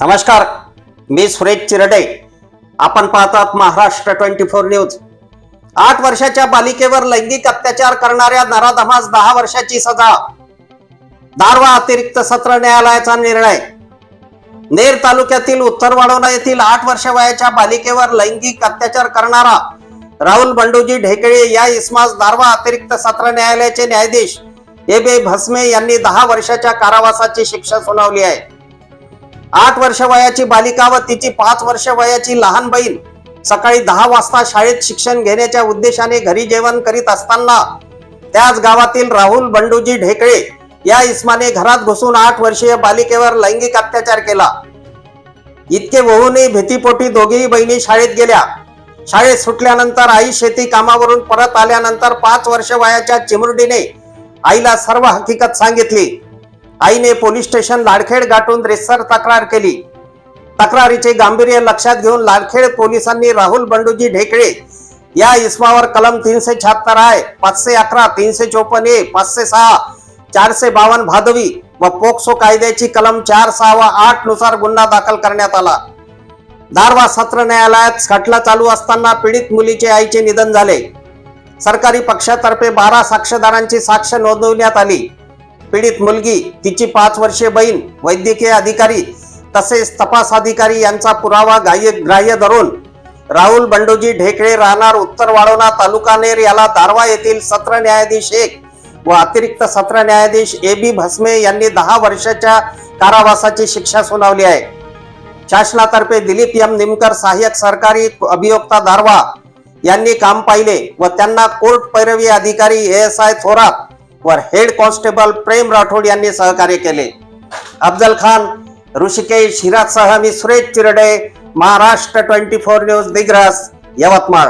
नमस्कार मी सुरेश चिरडे. आपण पाहतात महाराष्ट्र ट्वेंटी फोर न्यूज. आठ वर्षाच्या बालिकेवर लैंगिक अत्याचार करणाऱ्या नराधमास दहा वर्षाची सजा. दारवा अतिरिक्त सत्र न्यायालयाचा निर्णय. नेर तालुक्यातील उत्तर वाढवणा येथील आठ वर्ष वयाच्या बालिकेवर लैंगिक अत्याचार करणारा राहुल बंडूजी ढेकळे या इस्मास दारवा अतिरिक्त सत्र न्यायालयाचे न्यायाधीश ए बे भस्मे यांनी दहा वर्षाच्या कारावासाची शिक्षा सुनावली आहे. आठ वर्ष वयाची बालिका व तिची पाच वर्ष वयाची लहान बहीण सकाळी दहा वाजता शाळेत शिक्षण घेण्याच्या उद्देशाने घरी जेवण करीत असताना त्याच गावातील राहुल बंडूजी ढेकळे या इस्माने घरात घुसून आठ वर्षीय बालिकेवर लैंगिक अत्याचार केला. इतके वहूनही भीतीपोटी दोघेही बहिणी शाळेत गेल्या. शाळेत सुटल्यानंतर आई शेती कामावरून परत आल्यानंतर पाच वर्ष वयाच्या चिमुरडीने आईला सर्व हकीकत सांगितली. आईने पोलीस स्टेशन लाडखेड गाठून रेसर तक्रार केली. तक्रारीचे गांभीर्य लक्षात घेऊन लाडखेड पोलिसांनी राहुल बंडूजी ढेकळे या इस्मावर कलम तीनशे शहात्तर आहे पाचशे अकरा तीनशे चोपन्न ए पाचशे सहा चारशे बावन्न भादवी व पोक्सो कायद्याची कलम चार सहा व आठनुसार गुन्हा दाखल करण्यात आला. दारवा सत्र न्यायालयात खटला चालू असताना पीडित मुलीचे आईचे निधन झाले. सरकारी पक्षातर्फे बारा साक्षीदारांची साक्ष नोंदवण्यात आली. पीडित मुलगी तिची पाच वर्षीय बहीण वैद्यकीय अधिकारी तसेच तपास अधिकारी यांचा पुरावा गाय ग्राह्य धरून राहुल बंडोजी ढेकळे राहणार उत्तर वाढवणा तालुका नेर याला दारवा येथील सत्र न्यायाधीश एक व अतिरिक्त सत्र न्यायाधीश ए बी भस्मे यांनी दहा वर्षाच्या कारावासाची शिक्षा सुनावली आहे. शासनातर्फे दिलीप एम निमकर सहाय्यक सरकारी अभियोक्ता दारवा यांनी काम पाहिले व त्यांना कोर्ट पैरवी अधिकारी एस आय थोरात वर हेड कॉन्स्टेबल प्रेम राठोड यांनी सहकार्य केले. अफजल खान ऋषिकेश हिरासह मी Suresh Chirade Maharashtra twenty four news Digras Yavatmal.